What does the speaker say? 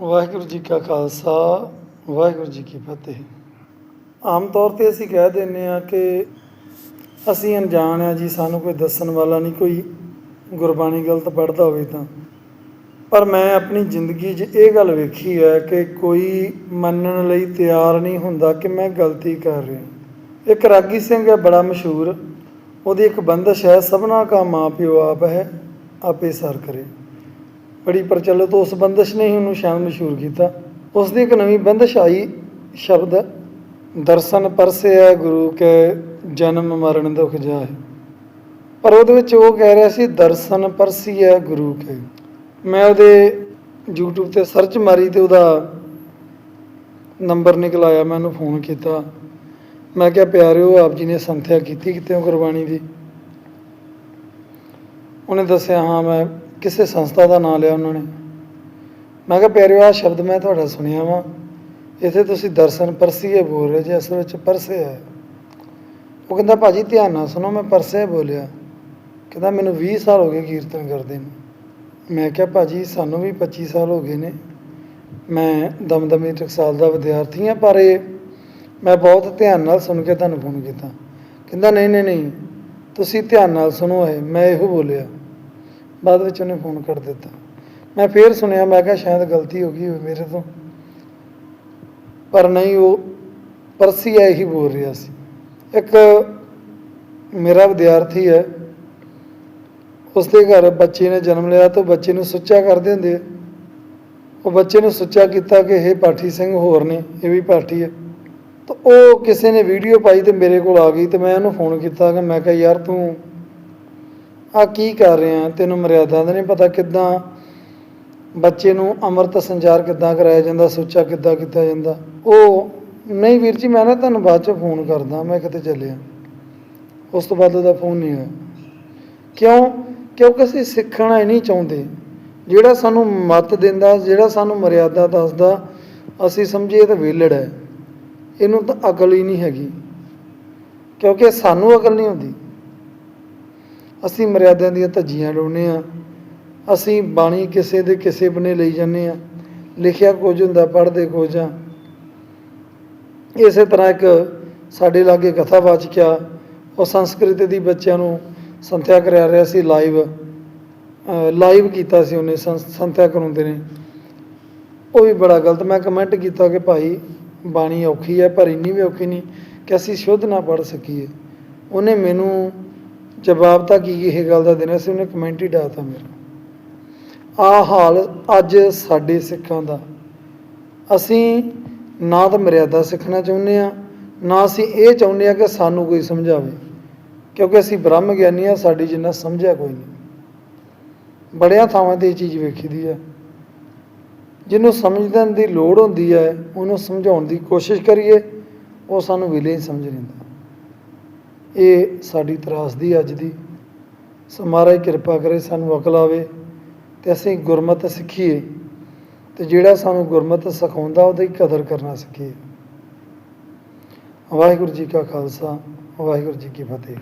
ਵਾਹਿਗੁਰੂ ਜੀ ਕਾ ਖਾਲਸਾ, ਵਾਹਿਗੁਰੂ ਜੀ ਕੀ ਫਤਿਹ। ਆਮ ਤੌਰ ਤੇ ਅਸੀਂ ਕਹਿ ਦਿੰਦੇ ਆ ਕਿ ਅਸੀਂ ਅਣਜਾਣ ਆ ਜੀ, ਸਾਨੂੰ ਕੋਈ ਦੱਸਣ ਵਾਲਾ ਨਹੀਂ, ਕੋਈ ਗੁਰਬਾਣੀ ਗਲਤ ਪੜ੍ਹਦਾ ਹੋਵੇ ਤਾਂ। ਪਰ ਮੈਂ ਆਪਣੀ ਜ਼ਿੰਦਗੀ 'ਚ ਇਹ ਗੱਲ ਵੇਖੀ ਹੈ ਕਿ ਕੋਈ ਮੰਨਣ ਲਈ ਤਿਆਰ ਨਹੀਂ ਹੁੰਦਾ ਕਿ ਮੈਂ ਗਲਤੀ ਕਰ ਰਿਹਾ। ਇੱਕ ਰਾਗੀ ਸਿੰਘ ਹੈ, ਬੜਾ ਮਸ਼ਹੂਰ। ਉਹਦੀ ਇੱਕ ਬੰਦਸ਼ ਹੈ, ਸਭਨਾ ਕਾ ਮਾਂ ਪਿਓ ਆਪ ਹੈ, ਆਪੇ ਸਰ ਕਰੇ। ਬੜੀ ਪ੍ਰਚਲਿਤ ਉਸ ਬੰਦਸ਼ ਨੇ ਹੀ ਉਹਨੂੰ ਸ਼ਾਮ ਮਸ਼ਹੂਰ ਕੀਤਾ। ਉਸ ਦੀ ਇੱਕ ਨਵੀਂ ਬੰਦਸ਼ ਆਈ, ਸ਼ਬਦ, ਦਰਸ਼ਨ ਪਰਸਿਆ ਗੁਰੂ ਕੇ, ਜਨਮ ਮਰਨ ਦੁਖ ਜਾਏ ਪਰ ਉਹਦੇ ਵਿੱਚ ਉਹ ਕਹਿ ਰਿਹਾ ਸੀ, ਦਰਸ਼ਨ ਪਰਸੀ ਹੈ ਗੁਰੂ ਕੇ। ਮੈਂ ਉਹਦੇ YouTube ਤੇ ਸਰਚ ਮਾਰੀ ਤੇ ਉਹਦਾ ਨੰਬਰ ਨਿਕਲ ਆਇਆ, ਮੈਂ ਉਹਨੂੰ ਫੋਨ ਕੀਤਾ। ਮੈਂ ਕਿਹਾ, ਪਿਆਰਿਓ, ਆਪ ਜੀ ਨੇ ਸੰਥਿਆ ਕੀਤੀ ਕਿਤੇ ਗੁਰਬਾਣੀ ਦੀ? ਉਹਨੇ ਦੱਸਿਆ, ਹਾਂ, ਮੈਂ ਕਿਸੇ ਸੰਸਥਾ ਦਾ ਨਾਮ ਲਿਆ ਉਹਨਾਂ ਨੇ। ਮੈਂ ਕਿਹਾ, ਪਿਆਰਿਓ, ਆਹ ਸ਼ਬਦ ਮੈਂ ਤੁਹਾਡਾ ਸੁਣਿਆ ਵਾ। ਇੱਥੇ ਤੁਸੀਂ ਦਰਸ਼ਨ ਪਰਸੀਏ ਬੋਲ ਰਹੇ ਜੇ ਅਸਲ ਵਿੱਚ ਪਰਸੇ ਹੈ ਉਹ ਕਹਿੰਦਾ, ਭਾਜੀ, ਧਿਆਨ ਨਾਲ ਸੁਣੋ, ਮੈਂ ਪਰਸੇ ਬੋਲਿਆ। ਕਹਿੰਦਾ, ਮੈਨੂੰ 20 ਸਾਲ ਹੋ ਗਏ ਕੀਰਤਨ ਕਰਦੇ ਨੂੰ। ਮੈਂ ਕਿਹਾ, ਭਾਜੀ, ਸਾਨੂੰ ਵੀ 25 ਸਾਲ ਹੋ ਗਏ ਨੇ। ਮੈਂ ਦਮਦਮੀ ਟਕਸਾਲ ਦਾ ਵਿਦਿਆਰਥੀ ਹਾਂ, ਪਰ ਇਹ ਮੈਂ ਬਹੁਤ ਧਿਆਨ ਨਾਲ ਸੁਣ ਕੇ ਤੁਹਾਨੂੰ ਫੋਨ ਕੀਤਾ। ਕਹਿੰਦਾ, ਨਹੀਂ ਨਹੀਂ ਨਹੀਂ, ਤੁਸੀਂ ਧਿਆਨ ਨਾਲ ਸੁਣੋ ਇਹ, ਮੈਂ ਇਹੋ ਬੋਲਿਆ। ਬਾਅਦ ਵਿੱਚ ਉਹਨੇ ਫੋਨ ਕਰ ਦਿੱਤਾ। ਮੈਂ ਫੇਰ ਸੁਣਿਆ, ਮੈਂ ਕਿਹਾ ਸ਼ਾਇਦ ਗਲਤੀ ਹੋ ਗਈ ਹੋਵੇ ਮੇਰੇ ਤੋਂ। ਪਰ ਨਹੀਂ, ਉਹ ਪਰਸੀਆ ਹੀ ਬੋਲ ਰਿਹਾ ਸੀ। ਇੱਕ ਮੇਰਾ ਵਿਦਿਆਰਥੀ ਹੈ ਉਸ ਦੇ ਘਰ ਬੱਚੇ ਨੇ ਜਨਮ ਲਿਆ ਤਾਂ ਬੱਚੇ ਨੂੰ ਸੁੱਚਾ ਕਰਦੇ ਹੁੰਦੇ ਉਹ ਬੱਚੇ ਨੂੰ ਸੁੱਚਾ ਕੀਤਾ ਕਿ ਇਹ ਪਾਠੀ ਸਿੰਘ, ਹੋਰ ਨੇ ਇਹ ਵੀ ਪਾਠੀ ਹੈ ਤਾਂ ਉਹ ਕਿਸੇ ਨੇ ਵੀਡੀਓ ਪਾਈ ਤੇ ਮੇਰੇ ਕੋਲ ਆ ਗਈ ਤੇ ਮੈਂ ਉਹਨੂੰ ਫੋਨ ਕੀਤਾ ਕਿ ਮੈਂ ਕਿਹਾ, ਯਾਰ ਤੂੰ ਆ ਕੀ ਕਰ ਰਿਹਾ ਤੈਨੂੰ ਮਰਿਆਦਾ ਦਾ ਨਹੀਂ ਪਤਾ ਕਿੱਦਾਂ ਬੱਚੇ ਨੂੰ ਅੰਮ੍ਰਿਤ ਸੰਚਾਰ ਕਿੱਦਾਂ ਕਰਾਇਆ ਜਾਂਦਾ, ਸੁੱਚਾ ਕਿੱਦਾਂ ਕੀਤਾ ਜਾਂਦਾ। ਉਹ, ਨਹੀਂ ਵੀਰ ਜੀ, ਮੈਂ ਨਾ ਤੁਹਾਨੂੰ ਬਾਅਦ ਚ ਫੋਨ ਕਰਦਾ, ਮੈਂ ਕਿਤੇ ਚੱਲਿਆ। ਉਸ ਤੋਂ ਬਾਅਦ ਉਹਦਾ ਫੋਨ ਨਹੀਂ ਆਇਆ ਕਿਉਂ? ਕਿਉਂਕਿ ਅਸੀਂ ਸਿੱਖਣਾ ਹੀ ਨਹੀਂ ਚਾਹੁੰਦੇ। ਜਿਹੜਾ ਸਾਨੂੰ ਮਤ ਦਿੰਦਾ, ਜਿਹੜਾ ਸਾਨੂੰ ਮਰਿਆਦਾ ਦੱਸਦਾ, ਅਸੀਂ ਸਮਝੀਏ ਤਾਂ ਵਿਹਲੜ ਹੈ। ਇਹਨੂੰ ਤਾਂ ਅਕਲ ਹੀ ਨਹੀਂ ਹੈਗੀ। ਕਿਉਂਕਿ ਸਾਨੂੰ ਅਕਲ ਨਹੀਂ ਹੁੰਦੀ। ਅਸੀਂ ਮਰਿਆਦਾ ਦੀਆਂ ਧੱਜੀਆਂ ਲਾਉਂਦੇ ਆ ਅਸੀਂ ਬਾਣੀ ਕਿਸੇ ਦੇ ਕਿਸੇ ਬਨੇ ਲਈ ਜਾਂਦੇ ਆ ਲਿਖਿਆ ਕੁਝ ਹੁੰਦਾ, ਪੜ੍ਹਦੇ ਕੁਝ ਆ ਇਸੇ ਤਰ੍ਹਾਂ ਇੱਕ ਸਾਡੇ ਲਾਗੇ ਕਥਾ ਵਾਚਕਿਆ ਉਹ ਸੰਸਕ੍ਰਿਤ ਦੀ ਬੱਚਿਆਂ ਨੂੰ ਸੰਥਿਆ ਕਰਾ ਰਿਹਾ ਸੀ ਲਾਈਵ। ਲਾਈਵ ਕੀਤਾ ਸੀ ਉਹਨੇ ਸੰ- ਸੰਥਿਆ ਕਰਾਉਂਦੇ ਨੇ। ਉਹ ਵੀ ਬੜਾ ਗਲਤ, ਮੈਂ ਕਮੈਂਟ ਕੀਤਾ ਕਿ ਭਾਈ ਬਾਣੀ ਔਖੀ ਹੈ, ਪਰ ਇੰਨੀ ਵੀ ਔਖੀ ਨਹੀਂ ਕਿ ਅਸੀਂ ਸ਼ੁੱਧ ਨਾ ਪੜ੍ਹ ਸਕੀਏ। ਉਹਨੇ ਮੈਨੂੰ ਜਵਾਬ ਤਾਂ ਕੀ ਇਹ ਗੱਲ ਦਾ ਦੇਣਾ ਸੀ? ਉਹਨੇ ਕਮੈਂਟ ਹੀ ਡਾਤਾ ਮੇਰਾ। ਆ ਹਾਲ ਅੱਜ ਸਾਡੇ ਸਿੱਖਾਂ ਦਾ। ਅਸੀਂ ਨਾ ਤਾਂ ਮਰਿਆਦਾ ਸਿੱਖਣਾ ਚਾਹੁੰਦੇ ਆ ਨਾ ਅਸੀਂ ਇਹ ਚਾਹੁੰਦੇ ਆ ਕਿ ਸਾਨੂੰ ਕੋਈ ਸਮਝਾਵੇ। ਕਿਉਂਕਿ ਅਸੀਂ ਬ੍ਰਹਮ ਗਿਆਨੀ ਆ ਸਾਡੀ ਜਿੰਨਾ ਸਮਝਿਆ ਕੋਈ ਨਹੀਂ। ਬੜਿਆਂ ਥਾਵਾਂ ਤੇ ਇਹ ਚੀਜ਼ ਵੇਖੀ ਦੀ ਹੈ ਜਿਹਨੂੰ ਸਮਝਣ ਦੀ ਲੋੜ ਹੁੰਦੀ ਹੈ, ਉਹਨੂੰ ਸਮਝਾਉਣ ਦੀ ਕੋਸ਼ਿਸ਼ ਕਰੀਏ, ਉਹ ਸਾਨੂੰ ਵਿਲੇ ਹੀ ਸਮਝ ਲੈਂਦਾ। ਇਹ ਸਾਡੀ ਤਰਾਸਦੀ ਅੱਜ ਦੀ। ਸੋ ਮਹਾਰਾਜ ਕਿਰਪਾ ਕਰੇ ਸਾਨੂੰ ਅਕਲ ਆਵੇ ਤੇ ਅਸੀਂ ਗੁਰਮਤਿ ਸਿੱਖੀਏ ਤੇ ਜਿਹੜਾ ਸਾਨੂੰ ਗੁਰਮਤਿ ਸਿਖਾਉਂਦਾ, ਉਹਦੀ ਕਦਰ ਕਰਨਾ ਸਿੱਖੀਏ। ਵਾਹਿਗੁਰੂ ਜੀ ਕਾ ਖਾਲਸਾ, ਵਾਹਿਗੁਰੂ ਜੀ ਕੀ ਫਤਿਹ।